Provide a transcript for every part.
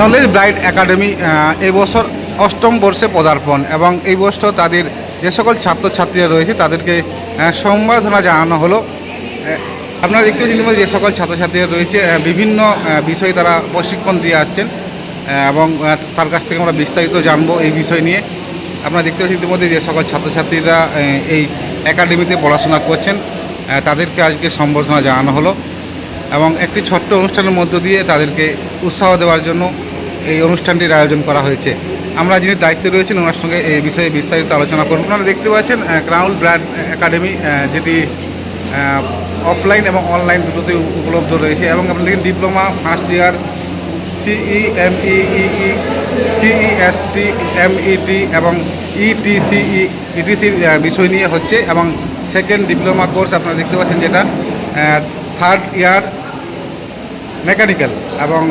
Knowledge bright academy এই বছর অষ্টম বর্ষে পদার্পণ এবং এই বছর তাদের যে সকল ছাত্রছাত্রীরা রয়েছে তাদেরকে সম্বর্ধনা জানানো হলো। আপনারা দেখতে পাচ্ছেন যে সকল ছাত্রছাত্রীরা রয়েছে বিভিন্ন বিষয়ে তারা প্রশিক্ষণ দিয়ে আসছেন এবং তার কাছ থেকে আমরা বিস্তারিত জানব এই বিষয় নিয়ে। আপনারা দেখতে পাচ্ছেন ইতিমধ্যে যে সকল ছাত্রছাত্রীরা এই একাডেমিতে পড়াশোনা করছেন তাদেরকে আজকে সম্বর্ধনা জানানো হলো এবং একটি ছোট্ট অনুষ্ঠানের মধ্য দিয়ে তাদেরকে উৎসাহ দেওয়ার জন্য এই অনুষ্ঠানটির আয়োজন করা হয়েছে। আমরা যিনি দায়িত্বে রয়েছেন, ওনার সঙ্গে এই বিষয়ে বিস্তারিত আলোচনা করব। আপনারা দেখতে পাচ্ছেন ক্রাউন ব্র্যান্ড একাডেমি যেটি অফলাইন এবং অনলাইন দুটোতেই উপলব্ধ রয়েছে এবং আপনি দেখেন ডিপ্লোমা ফার্স্ট ইয়ার সিই এমইই সিইএসটি এমইটি এবং E ইটিসিই ইটিসির বিষয় নিয়ে হচ্ছে এবং সেকেন্ড ডিপ্লোমা কোর্স আপনারা দেখতে পাচ্ছেন যেটা থার্ড ইয়ার মেকানিক্যাল এবং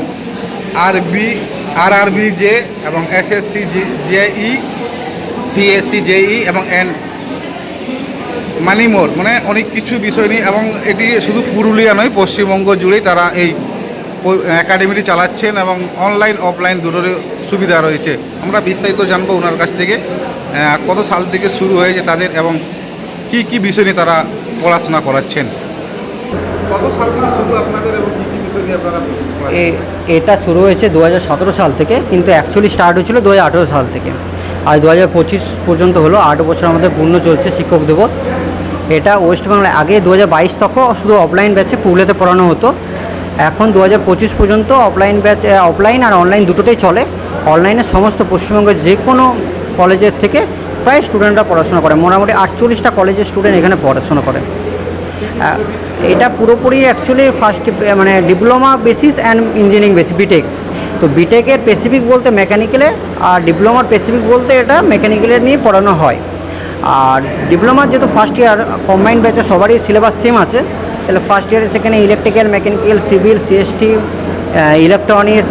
আরবি আর আরবি জে এবং S SSC JE, PSC JE এবং এন। মানিমোর মানে অনেক কিছু বিষয় নিয়ে এবং এটি শুধু পুরুলিয়া নয়, পশ্চিমবঙ্গ জুড়েই তারা এই একাডেমিটি চালাচ্ছেন এবং অনলাইন, অফলাইন দুটোরই সুবিধা রয়েছে। আমরা বিস্তারিত জানব ওনার কাছ থেকে কত সাল থেকে শুরু হয়েছে তাদের এবং কি কি বিষয় নিয়ে তারা পড়াশোনা করাচ্ছেন। কত সাল থেকে শুরু আপনাদের এবং এটা শুরু হয়েছে দু হাজার সতেরো সাল থেকে, কিন্তু অ্যাকচুয়ালি স্টার্ট হয়েছিল দু হাজার আঠেরো সাল থেকে। আর দু হাজার পঁচিশ পর্যন্ত হলো, আট বছর আমাদের পূর্ণ চলছে শিক্ষক দিবস। এটা ওয়েস্ট বেঙ্গলে আগে দু হাজার বাইশ তখন শুধু অফলাইন ব্যাচে পুরুলিয়াতে পড়ানো হতো। এখন দু হাজার পঁচিশ পর্যন্ত অফলাইন ব্যাচ অফলাইন আর অনলাইন দুটোতেই চলে। অনলাইনে সমস্ত পশ্চিমবঙ্গের যে কোনো কলেজের থেকে প্রায় স্টুডেন্টরা পড়াশোনা করে। মোটামুটি আটচল্লিশটা কলেজের স্টুডেন্ট এখানে পড়াশোনা করে। এটা পুরোপুরি অ্যাকচুয়ালি ফার্স্ট মানে diploma basis and engineering basis BTech তো বিটেকের স্পেসিফিক বলতে মেকানিক্যালে আর ডিপ্লোমার স্পেসিফিক বলতে এটা মেকানিক্যালের নিয়ে পড়ানো হয়। আর ডিপ্লোমার যেহেতু ফার্স্ট ইয়ার কম্বাইন্ড ব্যাচে সবারই সিলেবাস সেম আছে। তাহলে ফার্স্ট ইয়ারে সেখানে electrical mechanical civil CST electronics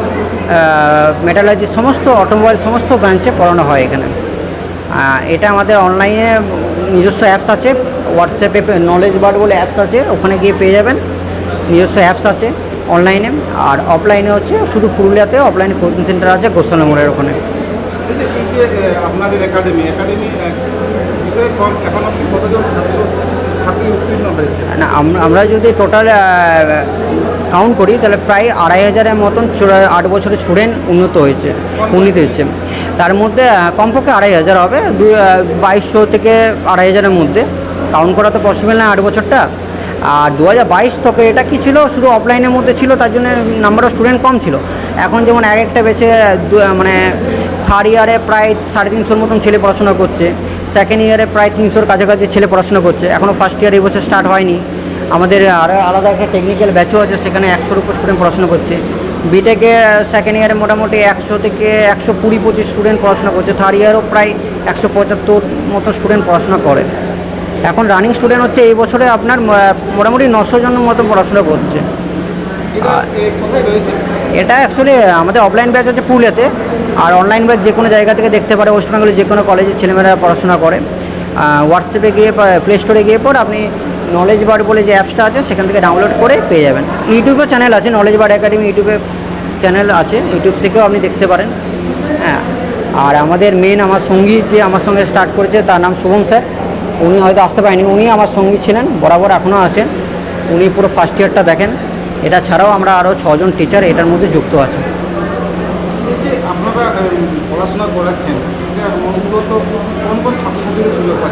metallurgy সমস্ত অটোমোবাইল সমস্ত ব্রাঞ্চে পড়ানো হয় এখানে। এটা আমাদের অনলাইনে নিজস্ব অ্যাপস আছে। হোয়াটসঅ্যাপে নলেজ বার্ড বলে অ্যাপস আছে ওখানে গিয়ে পেয়ে যাবেন। নিজস্ব অ্যাপস আছে অনলাইনে আর অফলাইনে হচ্ছে শুধু পুরুলিয়াতে অফলাইনে কোচিং সেন্টার আছে গোসালা মোড়ের ওখানে। আপনাদের একাডেমি একাডেমি এখন কতজন ছাত্র হয়েছে? না আমরা যদি টোটাল কাউন্ট করি তাহলে প্রায় আড়াই হাজারের মতন আট বছরের স্টুডেন্ট উন্নত হয়েছে উন্নীত হয়েছে। তার মধ্যে কমপক্ষে আড়াই হাজার হবে দু বাইশশো থেকে আড়াই হাজারের মধ্যে। কাউন্ট করা তো পসিবল না আট বছরটা। আর দু হাজার বাইশ থেকে এটা কি ছিল? শুধু অফলাইনের মধ্যে ছিল, তার জন্য নাম্বার অফ স্টুডেন্ট কম ছিল। এখন যেমন এক একটা দু- মানে থার্ড ইয়ারে প্রায় সাড়ে তিনশোর মতন ছেলে পড়াশোনা করছে। সেকেন্ড ইয়ারে প্রায় তিনশোর কাছাকাছি ছেলে পড়াশোনা করছে। এখনও ফার্স্ট ইয়ার এই বছর স্টার্ট হয়নি। আমাদের আর আলাদা একটা টেকনিক্যাল ব্যাচও আছে, সেখানে একশোর উপর স্টুডেন্ট পড়াশোনা করছে। বিটেকে সেকেন্ড ইয়ারে মোটামুটি একশো থেকে একশো কুড়ি পঁচিশ স্টুডেন্ট পড়াশোনা করছে। থার্ড ইয়ারও প্রায় একশো পঁচাত্তর মতো স্টুডেন্ট পড়াশোনা করে। এখন রানিং স্টুডেন্ট হচ্ছে এই বছরে আপনার মোটামুটি নশো জনের মতো পড়াশোনা করছে। এটা অ্যাকচুয়ালি আমাদের অফলাইন ব্যাচ আছে পুরুলিয়াতে, আর অনলাইন ব্যাচ যে কোনো জায়গা থেকে দেখতে পারে ওয়েস্ট বেঙ্গলের যে কোনো কলেজের ছেলেমেয়েরা পড়াশোনা করে। হোয়াটসঅ্যাপে গিয়ে প্লে স্টোরে গিয়ে পর আপনি নলেজ বার্ড বলে যে অ্যাপসটা আছে, সেখান থেকে ডাউনলোড করে পেয়ে যাবেন। ইউটিউবেও চ্যানেল আছে নলেজ বার্ড একাডেমি ইউটিউবে চ্যানেল আছে ইউটিউব থেকেও আপনি দেখতে পারেন। হ্যাঁ আর আমাদের মেন আমার সঙ্গী যে আমার সঙ্গে স্টার্ট করেছে, তার নাম শুভম স্যার উনি হয়তো আসতে পারেনি উনি আমার সঙ্গী ছিলেন বরাবর এখনও আছেন। উনি পুরো ফার্স্ট ইয়ারটা দেখেন। এটা ছাড়াও আমরা আরও ছজন টিচার এটার মধ্যে যুক্ত আছে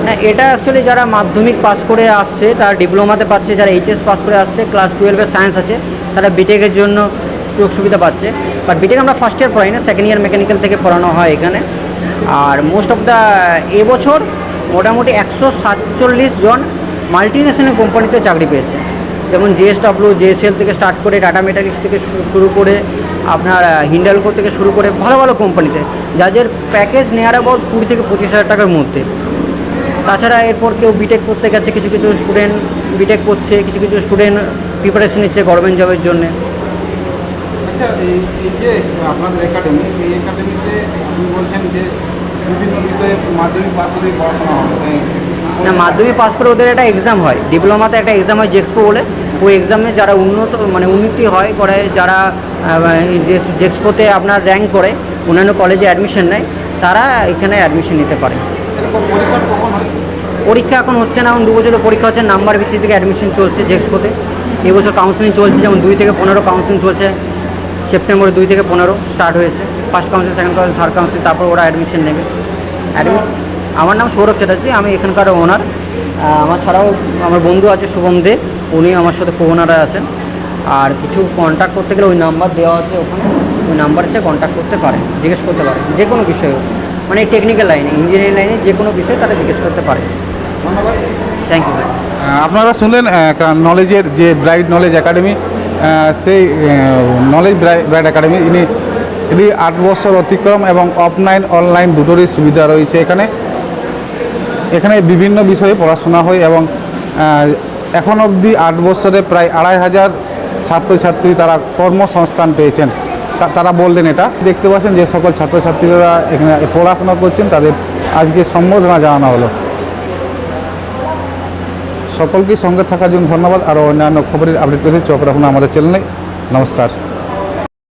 না এটা অ্যাকচুয়ালি যারা মাধ্যমিক পাস করে আসছে তারা ডিপ্লোমাতে পাচ্ছে যারা এইচএস পাস করে আসছে ক্লাস টুয়েলভে সায়েন্স আছে তারা বিটেকের জন্য সুযোগ সুবিধা পাচ্ছে। বাট বিটেক আমরা ফার্স্ট ইয়ার পড়াই না সেকেন্ড ইয়ার মেকানিক্যাল থেকে পড়ানো হয় এখানে। আর মোস্ট অফ দ্য এবছর মোটামুটি একশো সাতচল্লিশ জন মাল্টি ন্যাশনাল কোম্পানিতে চাকরি পেয়েছে। যেমন জিএসডাব্লিউ জেএসএল থেকে স্টার্ট করে টাটা মেটালিক্স থেকে শুরু করে, আপনার হিন্ডালকো থেকে শুরু করে ভালো ভালো কোম্পানিতে যাদের প্যাকেজ নেয়ার অ্যাবাউট কুড়ি থেকে পঁচিশ হাজার টাকার মধ্যে। তাছাড়া এরপর কেউ বিটেক করতে গেছে, কিছু কিছু স্টুডেন্ট বিটেক করছে, কিছু কিছু স্টুডেন্ট প্রিপারেশন নিচ্ছে গভর্নমেন্ট জবের জন্য। আচ্ছা এই যে আপনাদের একাডেমি এই একাডেমিতে আপনি বলছেন যে বিভিন্ন বিষয়ে মাধ্যমিক পাস করে পড়াশোনা হবে না মাধ্যমিক পাস করে ওদের একটা এক্সাম হয়। ডিপ্লোমাতে একটা এক্সাম হয় জেক্সপো বলে। ওই এক্সামে যারা উন্নত মানে উন্নতি হয় করে যারা যে জেক্সপোতে আপনার র্যাঙ্ক করে অন্যান্য কলেজে অ্যাডমিশন নেয় তারা এখানে অ্যাডমিশন নিতে পারে। পরীক্ষা এখন হচ্ছে না এখন দু বছরের পরীক্ষা হচ্ছে নাম্বার ভিত্তি থেকে অ্যাডমিশন চলছে জেক্সপোতে। এবছর কাউন্সিলিং চলছে যেমন দুই থেকে পনেরো কাউন্সিলিং চলছে। সেপ্টেম্বরে দুই থেকে পনেরো স্টার্ট হয়েছে। First council second council third council তারপর ওরা অ্যাডমিশন নেবে। অ্যাডমি আমার নাম সৌরভ চ্যাটার্জি, আমি এখানকার ওনার আমার ছাড়াও আমার বন্ধু আছে শুভম দে, উনি আমার সাথে কো ওনারা আছেন। আর কিছু কন্ট্যাক্ট করতে গেলে ওই নাম্বার দেওয়া আছে ওখানে, ওই নাম্বারে সে কন্ট্যাক্ট করতে পারে, জিজ্ঞেস করতে পারে, যে কোনো বিষয়ে মানে টেকনিক্যাল লাইনে ইঞ্জিনিয়ারিং লাইনে যে কোনো বিষয়ে তারা জিজ্ঞেস করতে পারে। ধন্যবাদ। থ্যাংক ইউ ভাই। আপনারা শুনলেন নলেজের যে ব্রাইট নলেজ একাডেমি সেই নলেজ ব্রাইট একাডেমি ইনি ইনি আট বছর অতিক্রম এবং অফলাইন, অনলাইন দুটোরই সুবিধা রয়েছে। এখানে এখানে বিভিন্ন বিষয়ে পড়াশোনা হয় এবং এখন অবধি আট বছরে প্রায় আড়াই হাজার ছাত্রছাত্রী তারা কর্মসংস্থান পেয়েছেন। তারা বললেন এটা। দেখতে পাচ্ছেন যে সকল ছাত্রছাত্রীরা এখানে পড়াশোনা করছেন, তাদের আজকে সম্বোধনা জানানো হলো। সকলকে সঙ্গে থাকার জন্য ধন্যবাদ। আরও অন্যান্য খবরের আপডেট পেতে চোখ রাখুন আমাদের চ্যানেলে নমস্কার।